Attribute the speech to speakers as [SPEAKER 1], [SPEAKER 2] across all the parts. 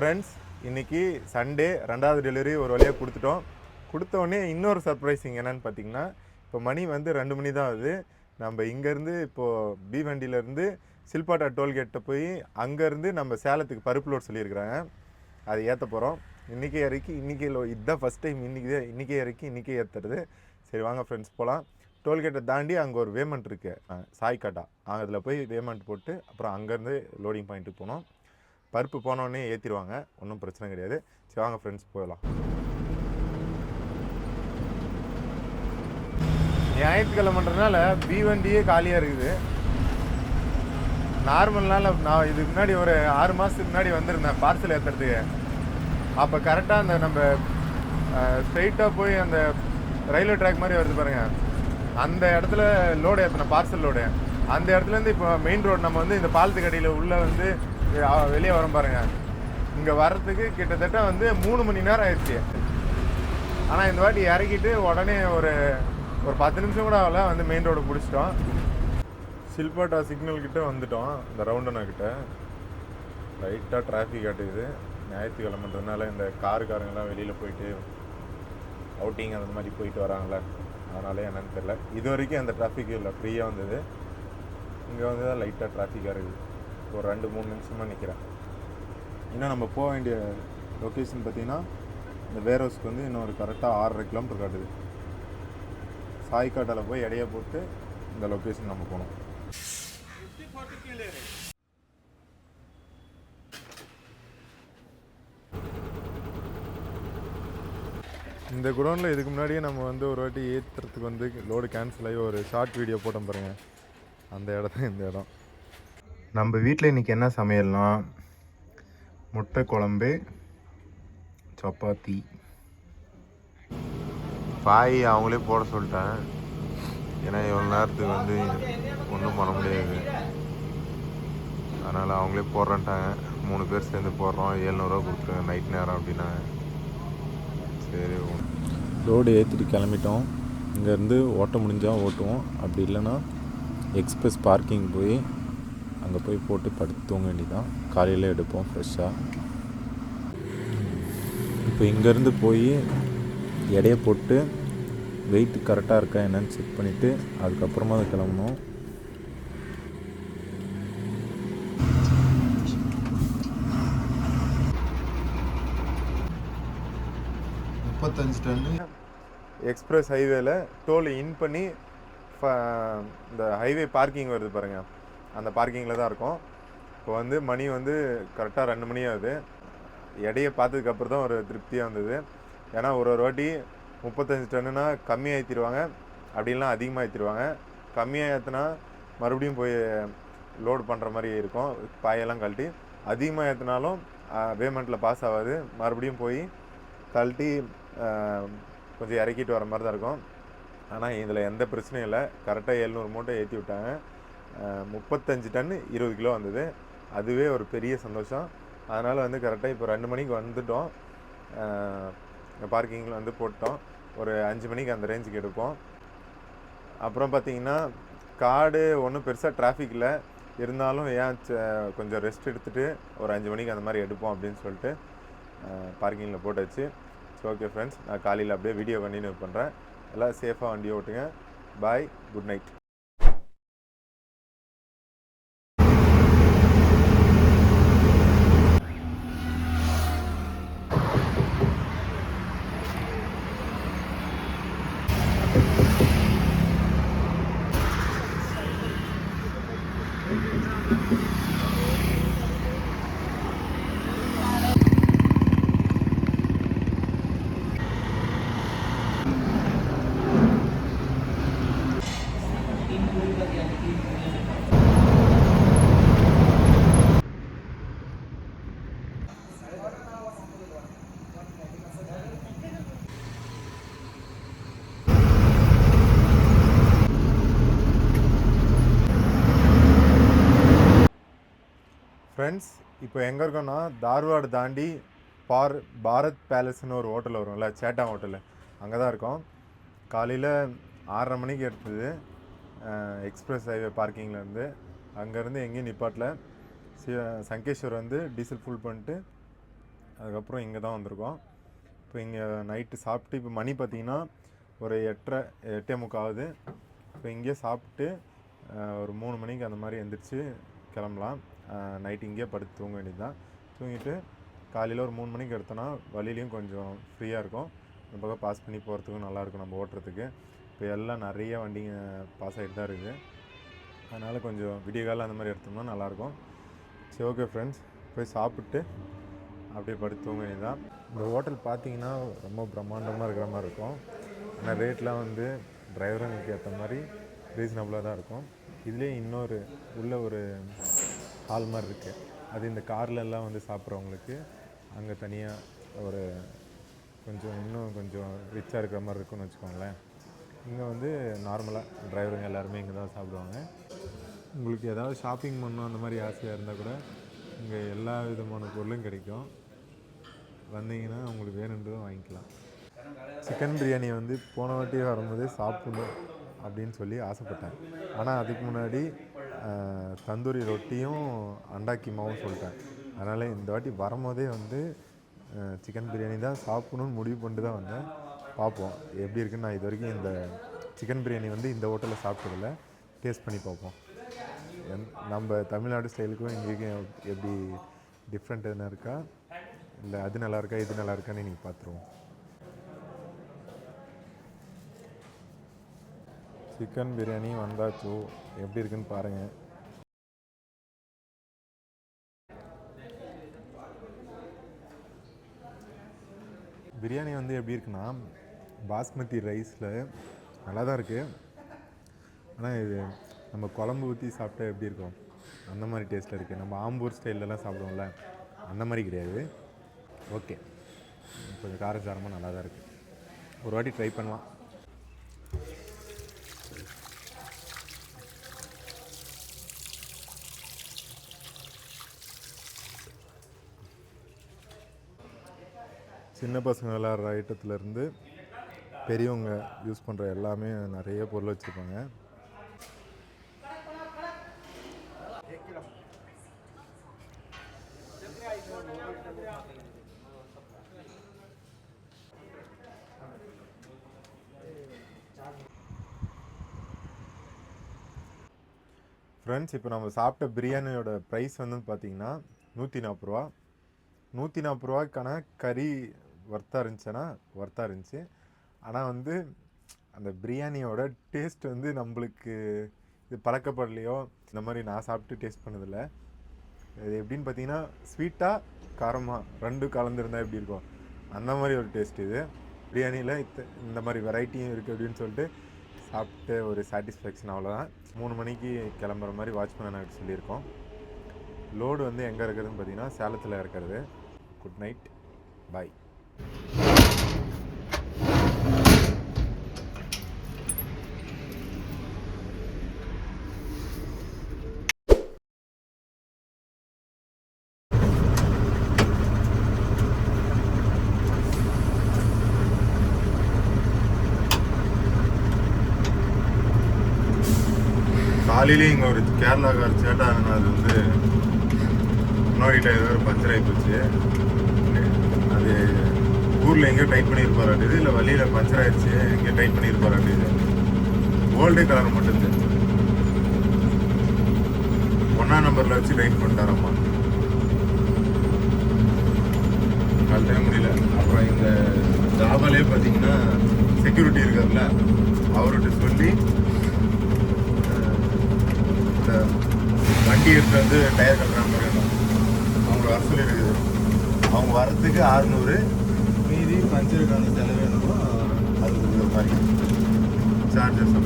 [SPEAKER 1] Friends இன்றைக்கி Sunday ரெண்டாவது delivery ஒரு வழியாக கொடுத்துட்டோம். கொடுத்தோடனே இன்னொரு சர்ப்ரைசிங் என்னென்னு பார்த்தீங்கன்னா இப்போ மணி வந்து ரெண்டு மணி தான் ஆகுது. நம்ம இங்கேருந்து இப்போது பி வண்டியிலேருந்து சில்பாட்டா டோல்கேட்டை போய் அங்கேருந்து நம்ம சேலத்துக்கு பருப்பு லோட் சொல்லியிருக்கிறாங்க. அதை ஏற்ற போகிறோம் இன்றைக்கே இறக்கி இன்றைக்கி இதுதான் ஃபஸ்ட் டைம் இன்றைக்கி இன்றைக்கே இறக்கி இன்றைக்கே ஏற்றுறது சரி வாங்க ஃப்ரெண்ட்ஸ் போகலாம் டோல்கேட்டை தாண்டி அங்கே ஒரு வேமெண்ட் இருக்குது சாய்காட்டா. அதில் போய் வேமெண்ட் போட்டு அப்புறம் அங்கேருந்து லோடிங் பாயிண்ட்டுக்கு போனோம். பருப்பு போனோடனே ஏற்றிடுவாங்க ஒன்றும் பிரச்சனை கிடையாது. சரி வாங்க ஃப்ரெண்ட்ஸ் போகலாம் ஞாயிற்றுக்கிழமைன்றனால பி வண்டியே காலியாக இருக்குது. நார்மல்னால நான் இதுக்கு முன்னாடி ஒரு ஆறு மாதத்துக்கு முன்னாடி வந்திருந்தேன் பார்சல் ஏற்றுறதுக்கு அப்போ கரெக்டாக அந்த நம்ம ஸ்ட்ரைட்டாக போய் அந்த ரயில்வே ட்ராக் மாதிரி வருது பாருங்கள் அந்த இடத்துல லோடு ஏற்றின பார்சல் லோடு அந்த இடத்துலேருந்து இப்போ மெயின் ரோடு நம்ம வந்து இந்த பாலத்துக்கு அடியில் உள்ளே வந்து வெளியே வரோம் பாருங்க. இங்கே வர்றதுக்கு கிட்டத்தட்ட வந்து மூணு மணி நேரம் ஆயிடுச்சு. ஆனால் இந்த வாட்டி இறக்கிட்டு உடனே ஒரு ஒரு பத்து நிமிஷம் கூட ஆகல வந்து மெயின் ரோடு பிடிச்சிட்டோம். சில்பாட்டா சிக்னல் கிட்ட வந்துட்டோம் இந்த ரவுண்டனா கிட்டே. லைட்டாக டிராஃபிக் காட்டுது. ஞாயிற்றுக்கிழமைன்றதுனால இந்த காருக்காரங்கெல்லாம் வெளியில் போயிட்டு அவுட்டிங் அந்த மாதிரி போயிட்டு வராங்களே. அதனால என்னன்னு தெரியல. இது வரைக்கும் அந்த டிராஃபிக் இல்லை ஃப்ரீயாக வந்தது. இங்கே வந்து தான் லைட்டாக டிராஃபிக்காக இருக்குது. ஒரு ரெண்டு மூணு நிமிஷமாக நிற்கிறேன் இன்னும் நம்ம போக வேண்டிய லொக்கேஷன் பார்த்தீங்கன்னா இந்த வேர் ஹவுஸ்க்கு வந்து இன்னும் ஒரு கரெக்டாக ஆறரை கிலோமீட்டர் காட்டுது. சாய்காட்டால் போய் இடையை போட்டு இந்த லொக்கேஷன் நம்ம போகணும். இந்த குடோனில் இதுக்கு முன்னாடியே நம்ம வந்து ஒரு வாட்டி ஏற்றுறதுக்கு வந்து லோடு கேன்சல் ஆகி ஒரு ஷார்ட் வீடியோ போட்டோம் பாருங்க. அந்த இடம் தான் இந்த இடம். நம்ம வீட்டில் இன்றைக்கி என்ன சமையல்னா? முட்டை குழம்பு சப்பாத்தி. பாய் அவங்களே போட சொல்லிட்டேன் ஏன்னா இவ்வளோ நேரத்துக்கு வந்து ஒன்றும் பண்ண முடியாது. அதனால் அவங்களே போடுறேன்ட்டாங்க. மூணு பேர் சேர்ந்து போடுறோம். ஏழ்நூறுவா கொடுத்துருங்க நைட் நேரம் அப்படின்னாங்க. சரி
[SPEAKER 2] ரோடு ஏற்றிட்டு கிளம்பிட்டோம். இங்கேருந்து ஓட்ட முடிஞ்சால் ஓட்டுவோம். அப்படி இல்லைன்னா எக்ஸ்பிரஸ் பார்க்கிங் போய் அங்கே போய் போட்டு படுத்து தூங்க வேண்டியதான் காலையில் எடுப்போம் ஃப்ரெஷ்ஷாக இப்போ இங்கேருந்து போய் எடையை போட்டு வெயிட் கரெக்டாக இருக்கா என்னன்னு செக் பண்ணிவிட்டு அதுக்கப்புறமா தான் கிளம்பணும்.
[SPEAKER 1] முப்பத்தஞ்சு டன்னு எக்ஸ்பிரஸ் ஹைவேல டோல் இன் பண்ணி ஃப- இந்த ஹைவே பார்க்கிங் வருது பாருங்க. அந்த பார்க்கிங்கில் தான் இருக்கும். இப்போ வந்து மணி வந்து கரெக்டாக ரெண்டு மணி ஆகுது. எடையை பார்த்ததுக்கப்புறம் தான் ஒரு திருப்தியாக வந்தது. ஏன்னா ஒரு ஒரு வாட்டி முப்பத்தஞ்சு டன்னுனா கம்மியாக ஏற்றிடுவாங்க. அப்படின்லாம் அதிகமாக ஏற்றிடுவாங்க. கம்மியாக ஏற்றினா மறுபடியும் போய் லோடு பண்ணுற மாதிரி இருக்கும். பாயெல்லாம் கழட்டி. அதிகமாக ஏற்றினாலும் பேமெண்ட்டில் பாஸ் ஆகாது. மறுபடியும் போய் கழட்டி கொஞ்சம் இறக்கிட்டு வர மாதிரி தான் இருக்கும். ஆனால் இதில் எந்த பிரச்சனையும் இல்லை. கரெக்டாக எழுநூறு மூட்டை ஏற்றி விட்டாங்க. முப்பத்தஞ்சு டன்னு இருபது கிலோ வந்தது. அதுவே ஒரு பெரிய சந்தோஷம். அதனால் வந்து கரெக்டாக இப்போ ரெண்டு மணிக்கு வந்துட்டோம். பார்க்கிங்கில் வந்து போட்டோம். ஒரு அஞ்சு மணிக்கு அந்த ரேஞ்சுக்கு எடுப்போம். அப்புறம் பார்த்திங்கன்னா காடு ஒன்றும் பெருசாக டிராஃபிக் இல்லை. இருந்தாலும் ஏன் கொஞ்சம் ரெஸ்ட் எடுத்துகிட்டு ஒரு அஞ்சு மணிக்கு அந்த மாதிரி எடுப்போம் அப்படின்னு சொல்லிட்டு பார்க்கிங்கில் போட்டாச்சு. ஸோ ஓகே ஃப்ரெண்ட்ஸ் நான் காலையில் அப்படியே வீடியோ கண்டினியூ பண்ணுறேன் எல்லாம் சேஃபாக வண்டி ஓட்டுங்க. பாய் குட் நைட் ஃப்ரெண்ட்ஸ் இப்போ எங்கே இருக்கோன்னா தார்வாடு தாண்டி பார் பாரத் பேலஸ்னு ஒரு ஹோட்டல் வரும்ல சேட்டா ஹோட்டலு. அங்கே தான் இருக்கோம். காலையில் ஆறரை மணிக்கு எடுத்தது எக்ஸ்பிரஸ் ஹைவே பார்க்கிங்லேருந்து. அங்கேருந்து எங்கேயும் நிப்பாட்டில். சி சங்கேஸ்வர் வந்து டீசல் ஃபுல் பண்ணிட்டு அதுக்கப்புறம் இங்கே தான் வந்திருக்கோம். இப்போ இங்கே நைட்டு சாப்பிட்டு இப்போ மணி பார்த்திங்கன்னா ஒரு எட்டரை எட்டே முக்காவது இப்போ இங்கேயே சாப்பிட்டு ஒரு மூணு மணிக்கு அந்த மாதிரி எந்திரிச்சு கிளம்பலாம். நைட் இங்கேயே படுத்து தூங்க வேண்டியது தான் தூங்கிட்டு காலையில் ஒரு மூணு மணிக்கு எடுத்தோன்னா வழியிலையும் கொஞ்சம் ஃப்ரீயாக இருக்கும். இந்த பக்கம் பாஸ் பண்ணி போகிறதுக்கும் நல்லாயிருக்கும் நம்ம ஓட்டுறதுக்கு. இப்போ எல்லாம் நிறைய வண்டிங்க பாஸ் ஆகிட்டு தான் இருக்குது அதனால் கொஞ்சம் விடிய காலம் அந்த மாதிரி எடுத்தோம்னா நல்லாயிருக்கும் சரி ஓகே ஃப்ரெண்ட்ஸ் போய் சாப்பிட்டு அப்படியே படுத்து தூங்க வேண்டியதுதான். இந்த ஹோட்டல் பார்த்தீங்கன்னா ரொம்ப பிரம்மாண்டமாக இருக்கிற மாதிரி இருக்கும். ஆனால் ரேட்லாம் வந்து டிரைவருங்களுக்கு ஏற்ற மாதிரி ரீசனபுளாக தான் இருக்கும். இதுலேயே இன்னொரு உள்ள ஒரு ஹால் மாதிரி இருக்குது அது இந்த கார்லெல்லாம் வந்து சாப்பிட்றவங்களுக்கு அங்கே தனியாக ஒரு கொஞ்சம் இன்னும் கொஞ்சம் ரிச்சாக இருக்கிற மாதிரி இருக்கும்னு வச்சுக்கோங்களேன். இங்கே வந்து நார்மலாக டிரைவருங்க எல்லாருமே இங்கே தான் சாப்பிடுவாங்க. உங்களுக்கு ஏதாவது ஷாப்பிங் பண்ணணும் அந்த மாதிரி ஆசையாக இருந்தால் கூட இங்கே எல்லா விதமான பொருளும் கிடைக்கும். வந்தீங்கன்னா உங்களுக்கு வேணுன்றதும் வாங்கிக்கலாம். சிக்கன் பிரியாணி வந்து போன வாட்டி வரும்போது சாப்பிடணும். அப்படின்னு சொல்லி ஆசைப்பட்டேன். ஆனால் அதுக்கு முன்னாடி தந்தூரி ரொட்டியும் அண்டா கீமாவும் சொல்லிட்டேன். அதனால் இந்த வாட்டி வரும்போதே வந்து சிக்கன் பிரியாணி தான் சாப்பிடணும்னு முடிவு பண்ணிட்டு தான் வந்தேன். பார்ப்போம். எப்படி இருக்குன்னு நான் இது வரைக்கும் இந்த சிக்கன் பிரியாணி வந்து இந்த ஹோட்டலில் சாப்பிட்டதில்ல. டேஸ்ட் பண்ணி பார்ப்போம். நம்ம தமிழ்நாடு ஸ்டைலுக்கும் இங்கேயும் எப்படி டிஃப்ரெண்ட் எதுனா இருக்கா? இல்லை அது நல்லா இருக்கா இது நல்லா இருக்கான்னு நீங்கள் பார்த்துருவோம். சிக்கன் பிரியாணி வந்தாச்சு எப்படி இருக்குன்னு பாருங்கள் பிரியாணி வந்து எப்படி இருக்குன்னா பாஸ்மதி ரைஸில் நல்லா தான் இருக்குது ஆனால் இது நம்ம குழம்பு ஊற்றி சாப்பிட்டா எப்படி இருக்கும்? அந்த மாதிரி டேஸ்ட்டில் இருக்குது நம்ம ஆம்பூர் ஸ்டைல்லலாம் சாப்பிடுவோம்ல அந்த மாதிரி கிடையாது. ஓகே கொஞ்சம் காரசாரமாக நல்லா தான் இருக்குது ஒரு வாட்டி ட்ரை பண்ணலாம். சின்ன பசங்க விளாட்ற ஐட்டத்துலேருந்து பெரியவங்க யூஸ் பண்ணுற எல்லாமே நிறைய பொருள் வச்சுருப்பாங்க. ஃப்ரெண்ட்ஸ் இப்போ நம்ம சாப்பிட்ட பிரியாணியோட ப்ரைஸ் வந்து பார்த்தீங்கன்னா நூற்றி நாற்பது ரூபா. நூற்றி நாற்பது ரூபாய்க்கான கறி ஒர்த்தாக இருந்துச்சுன்னா ஒர்த்தாக இருந்துச்சு. ஆனால் வந்து அந்த பிரியாணியோட டேஸ்ட் வந்து நம்மளுக்கு இது பழக்கப்படலையோ இந்த மாதிரி நான் சாப்பிட்டு டேஸ்ட் பண்ணதில்ல. இது எப்படின்னு பார்த்தீங்கன்னா ஸ்வீட்டாக காரமாக ரெண்டும் கலந்துருந்தா எப்படி இருக்கும்? அந்த மாதிரி ஒரு டேஸ்ட் இது. பிரியாணியில் இத்த இந்த மாதிரி வெரைட்டியும் இருக்குது அப்படின்னு சொல்லிட்டு சாப்பிட்டு ஒரு சாட்டிஸ்ஃபேக்ஷன் அவ்வளோதான் மூணு மணிக்கு கிளம்புற மாதிரி வாட்ச்மேன் எனக்கு சொல்லியிருக்கோம். லோடு வந்து எங்கே இருக்குதுன்னு பார்த்தீங்கன்னா சேலத்தில் இருக்கிறது. குட் நைட் பாய் காலையிலே இங்கே ஒரு கேரளாக்கார் சேட்டாங்கன்னா அது வந்து முன்னாடி டயர் பஞ்சர் ஆகி போச்சு அது ஊரில் எங்கேயோ டைட் பண்ணியிருப்பாராட்டுது இல்லை வழியில் பஞ்சர் ஆயிடுச்சு எங்கேயோ டைட் பண்ணியிருப்பாராட்டுது. ஓல்டே கலர் மட்டும் ஒன்றா நம்பரில் வச்சு டைட் பண்ணிட்டாரம்மா கழட்டவே முடியல. அப்புறம் இந்த ஜாபாலே பார்த்தீங்கன்னா செக்யூரிட்டி இருக்கார்ல அவர்கிட்ட சொல்லி இந்த வண்டி எடுத்து வந்து டயர் கட்டுற மாதிரி அவங்க வர சொல்லியிருக்குது அவங்க வரத்துக்கு அறுநூறு மீதி பஞ்சருக்கான செலவு என்னவோ அது கொடுக்குற மாதிரி சார்ஜஸ்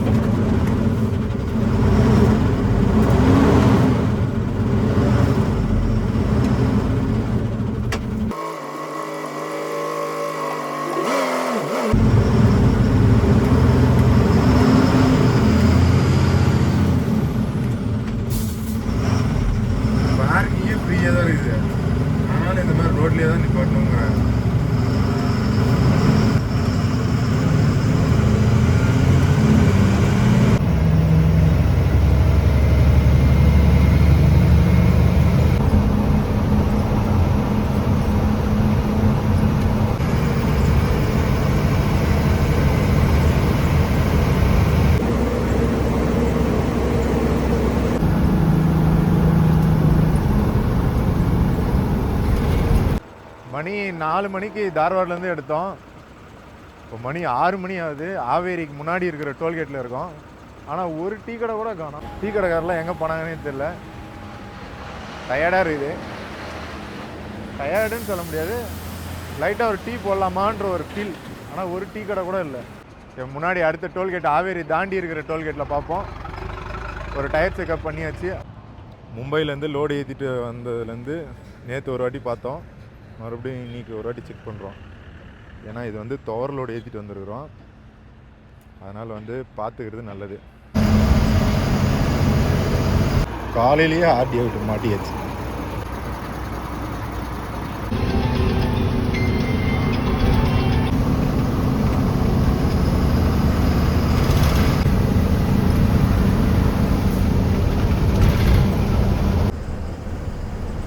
[SPEAKER 1] பார்க்கிங்கே ஃப்ரீயாக தான் இருக்குது அதனால் இந்த மாதிரி ரோட்லேயே தான் நிப்பாட்டணுங்கிறாங்க மணி நாலு மணிக்கு தார்வாட்லேருந்து எடுத்தோம். இப்போ மணி ஆறு மணி ஆகுது. ஆவேரிக்கு முன்னாடி இருக்கிற டோல்கேட்டில் இருக்கோம். ஆனால் ஒரு டீ கடை கூட காணும். டீ கடைக்காரெலாம் எங்கே போனாங்கன்னே தெரில டயர்டாக இருக்குது. டயர்டுன்னு சொல்ல முடியாது. லைட்டாக ஒரு டீ போடலாமான்ற ஒரு ஃபீல் ஆனால் ஒரு டீ கடை கூட இல்லை. முன்னாடி அடுத்த டோல்கேட் ஆவேரி தாண்டி இருக்கிற டோல்கேட்டில் பார்ப்போம். ஒரு டயர் செக்அப் பண்ணியாச்சு. மும்பையிலேருந்து லோடு ஏற்றிட்டு வந்ததுலேருந்து நேற்று ஒரு வாட்டி பார்த்தோம். மறுபடியும் இன்னைக்கு ஒரு வாட்டி செக் பண்ணுறோம் ஏன்னா இது வந்து துவரலோடு ஏற்றிட்டு வந்துருக்குறோம். அதனால் வந்து பார்த்துக்கிறது நல்லது. காலையிலேயே ஆர்டி விட்டு மாட்டியாச்சு.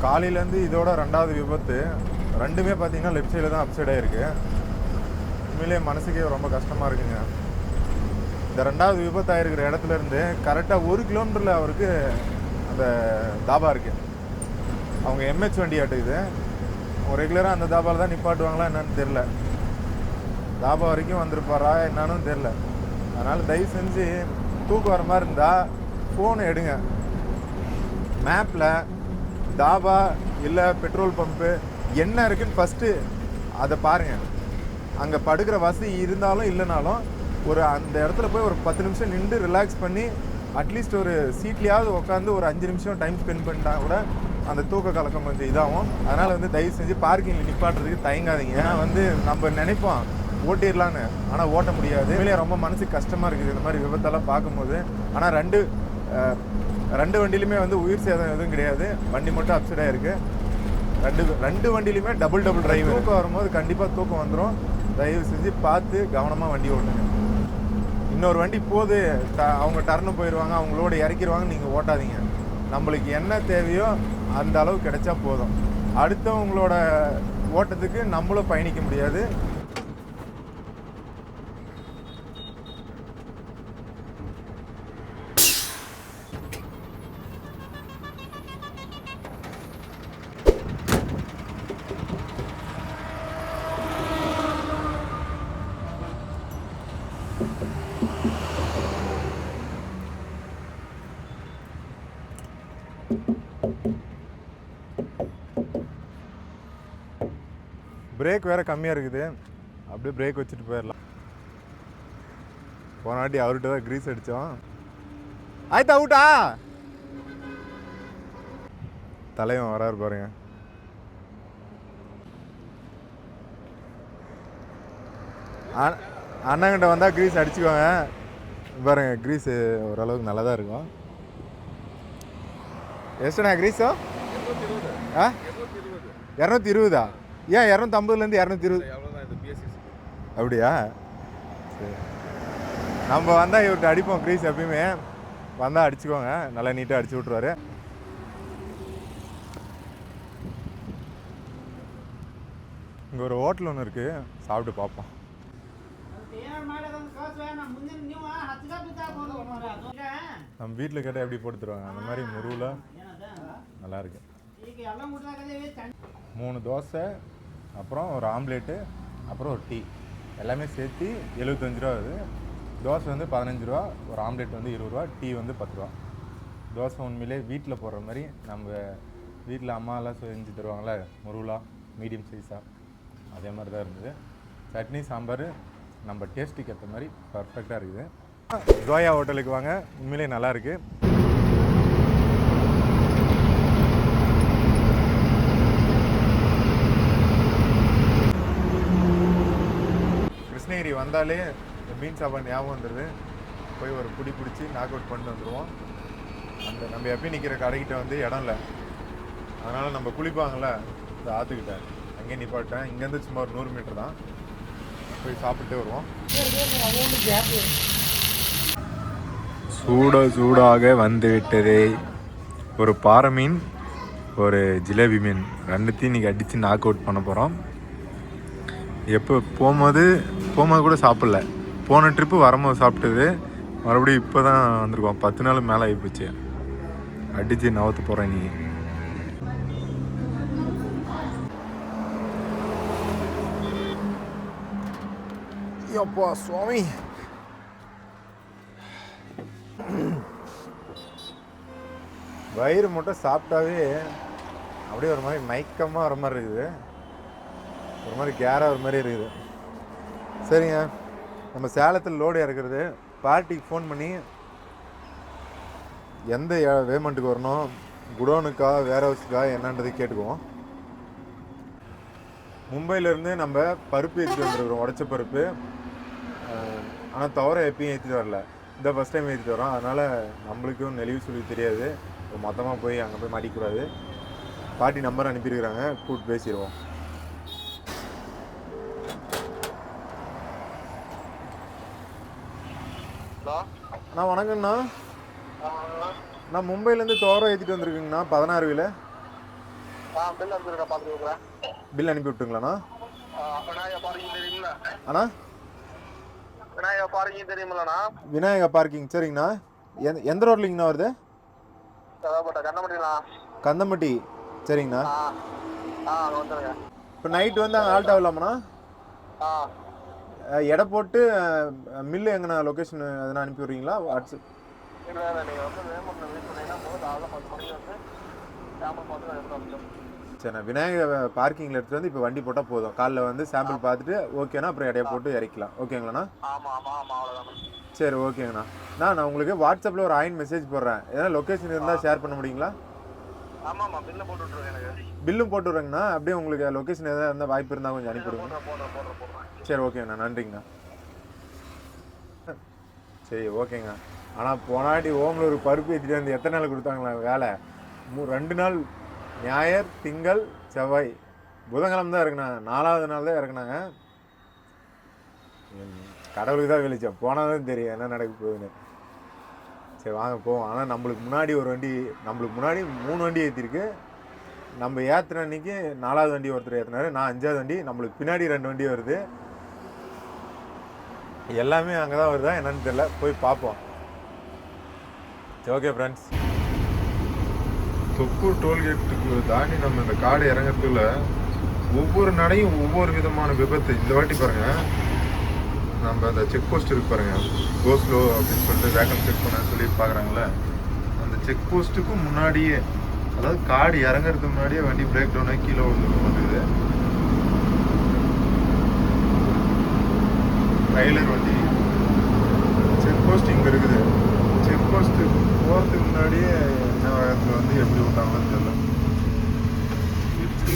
[SPEAKER 1] காலையிலேருந்து இதோட ரெண்டாவது விபத்து. ரெண்டுமே பார்த்தீங்கன்னா லெஃப்ட் சைடில் தான் அப் சைடாக இருக்குது உண்மையிலேயே மனசுக்கே ரொம்ப கஷ்டமாக இருக்குங்க. இந்த ரெண்டாவது விபத்து இடத்துலேருந்து கரெக்டாக ஒரு கிலோமீட்டரில் அவருக்கு அந்த தாபா இருக்குது அவங்க எம்ஹெச் வண்டி ஆட்டுக்குது அவங்க ரெகுலராக அந்த தாபாவில் தான் நிப்பாட்டுவாங்களா என்னன்னு தெரில தாபா வரைக்கும் வந்திருப்பாரா என்னன்னு தெரில அதனால் தயவு செஞ்சு தூக்கம் வர மாதிரி இருந்தால் ஃபோனை எடுங்க. மேப்பில் தாபா இல்லை பெட்ரோல் பம்ப்பு என்ன இருக்குன்னு ஃபஸ்ட்டு அதை பாருங்கள் அங்கே படுக்கிற வசதி இருந்தாலும் இல்லைனாலும் ஒரு அந்த இடத்துல போய் ஒரு பத்து நிமிஷம் நின்று ரிலாக்ஸ் பண்ணி அட்லீஸ்ட் ஒரு சீட்லேயாவது உட்காந்து ஒரு அஞ்சு நிமிஷம் டைம் ஸ்பெண்ட் பண்ணிட்டா கூட அந்த தூக்க கலக்கம் கொஞ்சம் இதாகும். அதனால் வந்து தயவு செஞ்சு பார்க்கிங்கில் நிப்பாட்டுறதுக்கு தயங்காதீங்க. ஏன்னா வந்து நம்ம நினைப்போம் ஓட்டிடலான்னு ஆனால் ஓட்ட முடியாது. உண்மையிலேயே ரொம்ப மனசுக்கு கஷ்டமாக இருக்குது இந்த மாதிரி விபத்தெல்லாம் பார்க்கும்போது. ஆனால் ரெண்டு ரெண்டு வண்டியிலுமே வந்து உயிர் சேதம் எதுவும் கிடையாது. வண்டி மட்டும் அப்செட் ஆகிருக்கு ரெண்டு ரெண்டு வண்டியிலுமே டபுள் டபுள் டிரைவ் தூக்கம் வரும்போது கண்டிப்பாக தூக்கம் வந்துடும் தயவு செஞ்சு பார்த்து கவனமாக வண்டி ஓட்டுங்க. இன்னொரு வண்டி போது ட- அவங்க டர்னு போயிடுவாங்க அவங்களோட இறக்கிடுவாங்க நீங்கள் ஓட்டாதீங்க. நம்மளுக்கு என்ன தேவையோ அந்த அளவு கிடைச்சா போதும். அடுத்தவங்களோட ஓட்டத்துக்கு நம்மளும் பயணிக்க முடியாது. பிரேக் வேற கம்மியாக இருக்குது. அப்படியே பிரேக் வச்சுட்டு போயிடலாம் போன வாட்டி அவர்கிட்ட தான் க்ரீஸ் அடித்தோம் ஆயிட்டா அவுட்டா தலைவன் வராரு பாருங்க. அண்ணங்கிட்ட வந்தால் க்ரீஸ் அடிச்சுக்கோங்க. பாருங்க க்ரீஸு ஓரளவுக்கு நல்லா தான் இருக்கும். எஸ்டண்ணா க்ரீஸோ ஆ? இரநூத்தி இருபதா? ஏன் இரநூத்தம்பதுலேருந்து இரநூத்தி இருபது? அப்படியா? சரி. நம்ம வந்தால் இவர்கிட்ட அடிப்போம் க்ரீஸ் எப்பயுமே. வந்தால் அடிச்சுக்கோங்க. நல்லா நீட்டாக அடிச்சு விட்ருவாரு இங்கே ஒரு ஹோட்டல் ஒன்று இருக்குது சாப்பிட்டு பார்ப்போம். நம்ம வீட்டில் கேட்டால் எப்படி போட்டு தருவாங்க? அந்த மாதிரி முருவில் நல்லா இருக்கு மூணு தோசை அப்புறம் ஒரு ஆம்லேட்டு அப்புறம் ஒரு டீ. எல்லாமே சேர்த்து எழுபத்தஞ்சு ரூபா வருது. தோசை வந்து பதினஞ்சு ரூபா ஒரு ஆம்லேட் வந்து இருபது ரூபா டீ வந்து பத்து ரூபா. தோசை உண்மையிலே வீட்டில் போடுற மாதிரி நம்ம வீட்டில் அம்மாலாம் செஞ்சு தருவாங்களே முருளா மீடியம் சைஸாக அதே மாதிரி தான் இருந்தது. சட்னி சாம்பார் நம்ம டேஸ்ட்டுக்கு ஏற்ற மாதிரி பர்ஃபெக்டாக இருக்குது. ஜோயா ஹோட்டலுக்கு வாங்க. உண்மையிலே நல்லா இருக்கு. கிருஷ்ணகிரி வந்தாலே இந்த மீன் சாப்பாடு ஞாபகம் வந்துடுது போய் ஒரு குடி பிடிச்சி நாக் அவுட் பண்ணிட்டு வந்துடுவோம் அந்த நம்ம எப்பயும் நிற்கிற கடைக்கிட்ட வந்து இடம் இல்லை. அதனால் நம்ம குளிப்பாங்கள்ல இந்த ஆற்றுக்கிட்ட அங்கேயே நிப்பாட்டேன் இங்கேருந்து சும்மா ஒரு நூறு மீட்டர் தான். போய் சாப்பிட்டு வருவோம். சூட சூடாக வந்துவிட்டது ஒரு பாறை மீன் ஒரு ஜிலேபி மீன். ரெண்டுத்தையும் இன்னைக்கு அடித்து நாக் அவுட் பண்ண போகிறோம் எப்போ போகும்போது போகும்போது கூட சாப்பிடல. போன ட்ரிப்பு வரும்போது சாப்பிட்டது. மறுபடியும் இப்போ தான் வந்திருக்கோம். பத்து நாள் மேலே ஆகிப்போச்சு அடித்து நவத்து போகிறேன் நீ
[SPEAKER 2] அப்பா சுவாமி.
[SPEAKER 1] வயிறு மட்டும் சாப்பிட்டாவே அப்படியே ஒரு மாதிரி மயக்கமாக வர மாதிரி இருக்குது. ஒரு மாதிரி கேராக ஒரு மாதிரி இருக்குது. சரிங்க. நம்ம சேலத்தில் லோடு இறக்குறது. பார்ட்டிக்கு ஃபோன் பண்ணி எந்த வேமெண்ட்டுக்கு வரணும்? குடோனுக்கா வேர் ஹவுஸுக்கா என்னன்றது கேட்டுக்குவோம். மும்பையிலேருந்து நம்ம பருப்பு ஏற்றிட்டு வந்துருக்குறோம். உடச்ச பருப்பு. ஆனால் தவிர எப்பயும் ஏற்றிட்டு வரல. இந்த ஃபஸ்ட் டைம் ஏற்றிட்டு வரோம் அதனால் நம்மளுக்கும் நெளிவு சொல்லி தெரியாது. மொத்தமாக போய் அங்கே போய் மாட்டிக்கூடாது பாட்டி நம்பர் அனுப்பியிருக்கிறாங்க. கூப்பிட்டு பேசிடுவோம். அண்ணா வணக்கங்கண்ணா நான் மும்பையிலேருந்து தோரம் ஏற்றிட்டு வந்திருக்குங்கண்ணா. பதினாறு வீல
[SPEAKER 3] பில்
[SPEAKER 1] அனுப்பி
[SPEAKER 3] தெரியுமில்ல
[SPEAKER 1] அண்ணா
[SPEAKER 3] விநாயகா பார்க்கிங் தெரியுமில்லண்ணா.
[SPEAKER 1] விநாயகா பார்க்கிங் சரிங்கண்ணா. எந்த எந்த ரோட்லிங்கண்ணா வருது?
[SPEAKER 3] தேவைப்பட்ட கண்ணமட்டிண்ணா
[SPEAKER 1] கந்தம்பட்டி சரிங்கண்ணா. இப்போ நைட்டு வந்து அங்கே ஆல்ட் ஆகலாமாண்ணா எடை போட்டு மில்லு எங்கண்ணா லொக்கேஷன் எதனா அனுப்பி விட்றீங்களா? வாட்ஸ்அப்
[SPEAKER 3] இல்லை நீங்கள் வந்து வேமூரில் வெயிட் பண்ணீங்கன்னா பத்து மணிக்கு வந்து கேமரா பார்த்து எடுத்து வந்துட்டோம்
[SPEAKER 1] சரிண்ணா விநாயகர் பார்க்கிங்கில் எடுத்துகிட்டு வந்து இப்போ வண்டி போட்டால் போதும். காலைல வந்து சாம்பிள் பார்த்துட்டு ஓகேண்ணா அப்புறம் எடையை போட்டு இறக்கலாம் ஓகேங்களாண்ணா சரி ஓகேங்கண்ணா நான் நான் உங்களுக்கு வாட்ஸ்அப்பில் ஒரு ஆயின் மெசேஜ் போடுறேன். ஏதாவது லொக்கேஷன் இருந்தால் ஷேர் பண்ண முடியுங்களா? பில்லும் போட்டு விட்றேங்கண்ணா. அப்படியே உங்களுக்கு லொக்கேஷன் எதாவது இருந்தால் வாய்ப்பு இருந்தால் கொஞ்சம் அனுப்பிவிடுங்க சரி ஓகேங்கண்ணா நன்றிங்கண்ணா. சரி ஓகேங்க ஆனால் போனாடி ஓமலூர் பருப்பு ஏற்றிட்டு வந்து எத்தனை நாள் கொடுத்தாங்களா வேலை? ரெண்டு நாள் ஞாயிறு திங்கள் செவ்வாய். புதன்கிழமை தான் இறக்குனாங்க நாலாவது நாள் தான் இறக்குனாங்க கடவுளுக்கு தான் வெளிச்சம். போனால் தான் தெரியும் என்ன நடக்க போகுதுன்னு. சரி வாங்க போவோம். ஆனால் நம்மளுக்கு முன்னாடி ஒரு வண்டி நம்மளுக்கு முன்னாடி மூணு வண்டி ஏற்றிருக்கு நம்ம ஏற்றுன அன்னைக்கு நாலாவது வண்டி ஒருத்தர் ஏற்றினாரு நான் அஞ்சாவது வண்டி நம்மளுக்கு பின்னாடி ரெண்டு வண்டி வருது. எல்லாமே அங்கே தான் வருதா என்னன்னு தெரியல. போய் பார்ப்போம். சரி ஓகே ஃப்ரெண்ட்ஸ் தொப்பூர் டோல்கேட்டுக்கு தாண்டி நம்ம இந்த காடு இறங்கறதுக்குள்ள ஒவ்வொரு நடையும் ஒவ்வொரு விதமான விபத்து. இந்த வாட்டி பாருங்க. நம்ம அந்த செக் போஸ்ட் இருக்கு பாருங்க. கோஸ்லோ அப்படின்னு சொல்லிட்டு வேக்கம் செக் பண்ண சொல்லி பார்க்குறாங்களே அந்த செக் போஸ்ட்டுக்கும் முன்னாடியே அதாவது காடு இறங்குறதுக்கு முன்னாடியே வண்டி பிரேக் டவுன் ஆகி கீழே விழுந்து வந்துருக்குது ட்ரைலர் வண்டி. செக் போஸ்ட் இங்கே இருக்குது. செக் போஸ்ட்டு போகிறதுக்கு முன்னாடியே என்ன வேகத்தில் வந்து எப்படி விட்டாங்கன்னு தெரியல. எப்படி?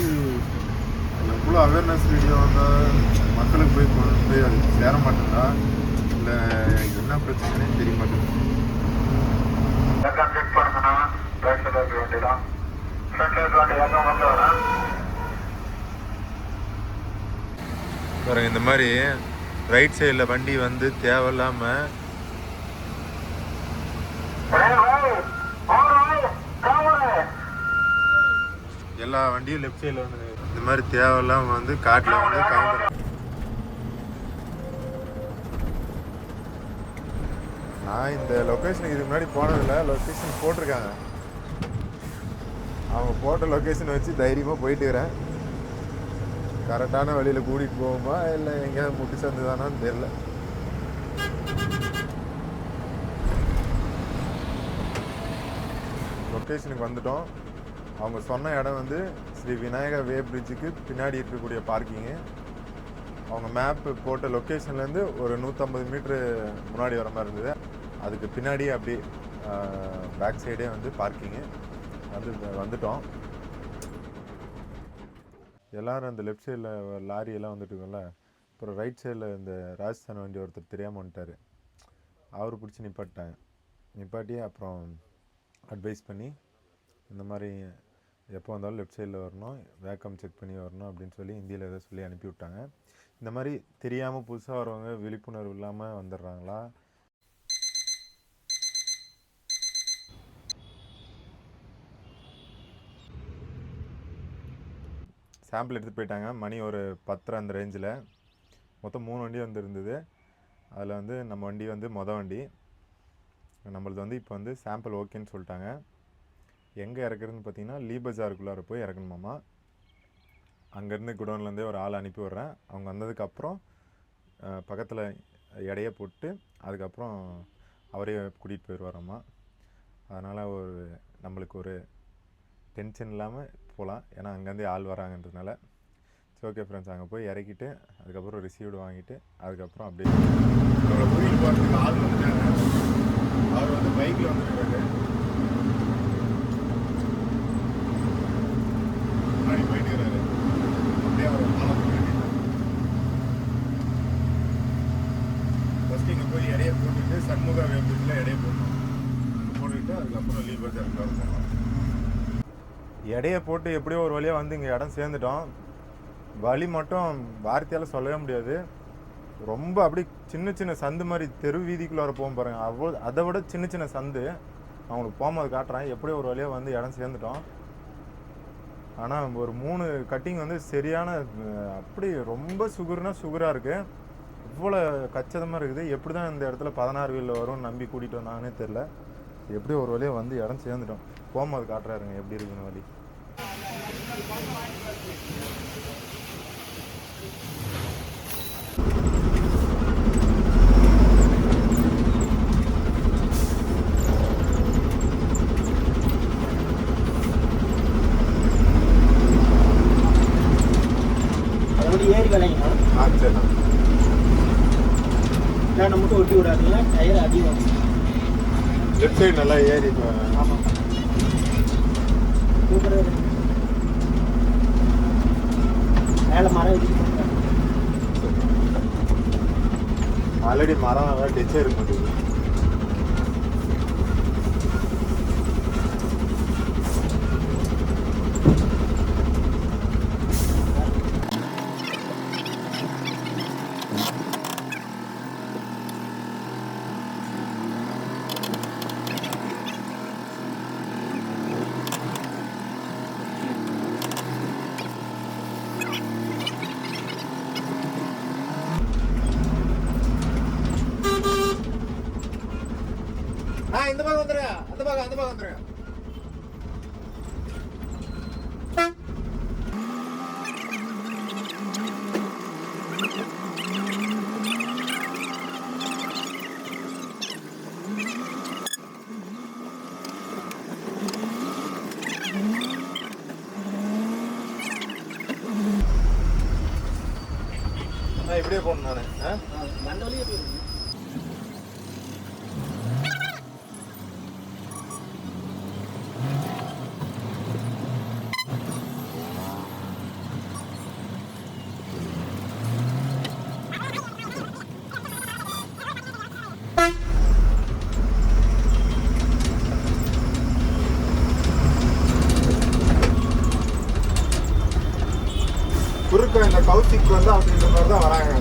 [SPEAKER 1] எவ்வளோ அவேர்னஸ் வீடியோ வந்தால் மக்களுக்கு போய் கொண்டு போய் அது சேர மாட்டேங்குதா? இல்லை என்ன பிரச்சனைனே தெரிய மாட்டேங்குது. பாருங்க இந்த மாதிரி ரைட் சைடில் வண்டி வந்து தேவையில்லாமல் எல்லா வண்டியும் லெஃப்ட் சைடில் வந்து இந்த மாதிரி தேவையில்லாம வந்து காட்டில் வந்து கவுண்டர் நான் இந்த லொக்கேஷனுக்கு இதுக்கு முன்னாடி போனதில்ல. லொக்கேஷன் போட்டிருக்காங்க. அவங்க போட்ட லொக்கேஷன் வச்சு தைரியமாக போயிட்டுக்கிறேன் கரெக்டான வழியில் கூட்டிகிட்டு போவோமா இல்லை எங்கேயாவது முட்டி சந்து தானான்னு தெரில லொக்கேஷனுக்கு வந்துட்டோம். அவங்க சொன்ன இடம் வந்து ஸ்ரீ விநாயகா வே பிரிட்ஜுக்கு பின்னாடி இருக்கக்கூடிய பார்க்கிங்கு அவங்க மேப்பு போட்ட லொக்கேஷன்லேருந்து ஒரு நூற்றம்பது மீட்ரு முன்னாடி வர மாதிரி இருந்தது. அதுக்கு பின்னாடியே அப்படி பேக் சைடே வந்து பார்க்கிங்கு வந்து வந்துட்டோம். எல்லாரும் அந்த லெஃப்ட் சைடில் லாரி எல்லாம் வந்துட்டு இருக்கோம்ல அப்புறம் ரைட் சைடில் இந்த ராஜஸ்தான் வண்டி ஒருத்தர் தெரியாமல் வந்துட்டார். அவர் பிடிச்சி நிப்பாட்டாங்க நிப்பாட்டி அப்புறம் அட்வைஸ் பண்ணி இந்த மாதிரி எப்போ வந்தாலும் லெஃப்ட் சைடில் வரணும் வேக்கம் செக் பண்ணி வரணும் அப்படின்னு சொல்லி ஹிந்தியில் எதை சொல்லி அனுப்பி விட்டாங்க. இந்த மாதிரி தெரியாமல் புதுசாக வரவங்க விழிப்புணர்வு இல்லாமல் வந்துடுறாங்களா? சாம்பிள் எடுத்து போயிட்டாங்க. மணி ஒரு பத்தரை அந்த ரேஞ்சில் மொத்தம் மூணு வண்டி வந்து இருந்தது. அதில் வந்து நம்ம வண்டி வந்து மொதல் வண்டி. நம்மளது வந்து இப்போ வந்து சாம்பிள் ஓகேன்னு சொல்லிட்டாங்க. எங்கே இறக்குறதுன்னு பார்த்தீங்கன்னா லீ பஜாருக்குள்ளார போய் இறக்கணுமாமா அங்கேருந்து குடோன்லேருந்தே ஒரு ஆள் அனுப்பி விட்றேன். அவங்க வந்ததுக்கப்புறம் பக்கத்தில் எடைய போட்டு அதுக்கப்புறம் அவரே கூட்டிகிட்டு போயிடுவாராம்மா அதனால் ஒரு நம்மளுக்கு ஒரு டென்ஷன் இல்லாமல் போகலாம் ஏன்னா அங்கேருந்தே ஆள் வராங்கன்றதுனால. சரி ஓகே ஃப்ரெண்ட்ஸ் அங்கே போய் இறக்கிட்டு அதுக்கப்புறம் ரிசீவ்டு வாங்கிட்டு அதுக்கப்புறம் அப்படியே
[SPEAKER 4] அவரை போகிறதுக்கு ஆள் வந்துட்டாங்க. அவர் வந்து பைக்கில் வந்துருக்காரு முன்னாடி போயிட்டு இருக்காரு அப்படியே அவர் ஃபாலோ பண்ணிட்டு ஃபஸ்ட்டு இங்கே போய் இடைய போட்டுட்டு சண்முக வேம்பத்தில் இடைய போடணும் போட்டுட்டு அதுக்கப்புறம் லீவ் பஜார் கவர் பண்ணலாம்
[SPEAKER 1] எடையை போட்டு எப்படியோ ஒரு வழியாக வந்து இங்கே இடம் சேர்ந்துட்டோம். வழி மட்டும் வார்த்தையால் சொல்லவே முடியாது. ரொம்ப அப்படி சின்ன சின்ன சந்து மாதிரி தெரு வீதிக்குள்ளார போகும் பாருங்க. அவ்வளோ அதை விட சின்ன சின்ன சந்து. அவங்களுக்கு போகும்போது காட்டுறேன். எப்படியோ ஒரு வழியாக வந்து இடம் சேர்ந்துட்டோம். ஆனால் ஒரு மூணு கட்டிங் வந்து சரியான அப்படி ரொம்ப சுகர்னா சுகராக இருக்குது இவ்வளோ கச்சிதமாக இருக்குது. எப்படி தான் இந்த இடத்துல பதினாறு வீலில் வரும்னு நம்பி கூட்டிகிட்டு வந்தாங்கன்னே தெரில எப்படி ஒரு வழியாக வந்து இடம் சேர்ந்துட்டோம். போகும்போது காட்டுறாருங்க. எப்படி இருக்குன்னு வழி.
[SPEAKER 5] ஏறி விளையுங்க
[SPEAKER 1] ஆ சரிண்ணா
[SPEAKER 5] நான் மட்டும் ஒட்டி விடாதீங்க. டயர் அதிகம்
[SPEAKER 1] லெஃப்ட் சைடு நல்லா ஏறி
[SPEAKER 5] ஆமாம் சூப்பராக மேலே மரம் இருக்கு.
[SPEAKER 1] ஆல்ரெடி மரம் டெச்சே இருக்க. மாட்டேங்குது
[SPEAKER 4] ஆ இந்த பக்கம் வந்துருங்க அந்த பக்கம் அந்த பக்கம் வந்துருங்க
[SPEAKER 1] நான் இப்படியே போகணும் நான் ஆ
[SPEAKER 5] வந்த வழியே போயிருக்கு
[SPEAKER 4] குறுக்க இந்த கௌசிக் வந்து அப்படின்ற மாதிரி தான் வராங்க.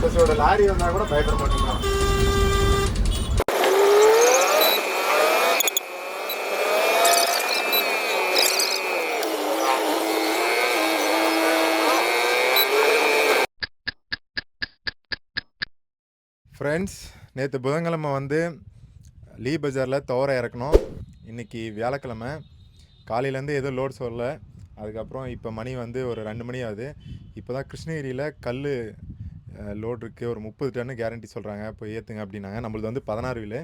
[SPEAKER 4] பஸ்ஸோட லாரி வந்தால் கூட பயப்பட மாட்டேங்கிறான்.
[SPEAKER 1] ஃப்ரெண்ட்ஸ் நேற்று புதன்கிழமை வந்து லீ பஜாரில் துவர இறக்கணும். இன்றைக்கி வியாழக்கிழமை. காலையிலேருந்து எதுவும் லோட் சொல்லலை. அதுக்கப்புறம் இப்போ மணி வந்து ஒரு ரெண்டு மணி ஆகுது. இப்போ தான் கிருஷ்ணகிரியில் கல் லோட் இருக்குது ஒரு முப்பது டன்னு கேரண்டி சொல்கிறாங்க இப்போ ஏற்றுங்க அப்படின்னாங்க. நம்மளது வந்து பதினாறு வீலு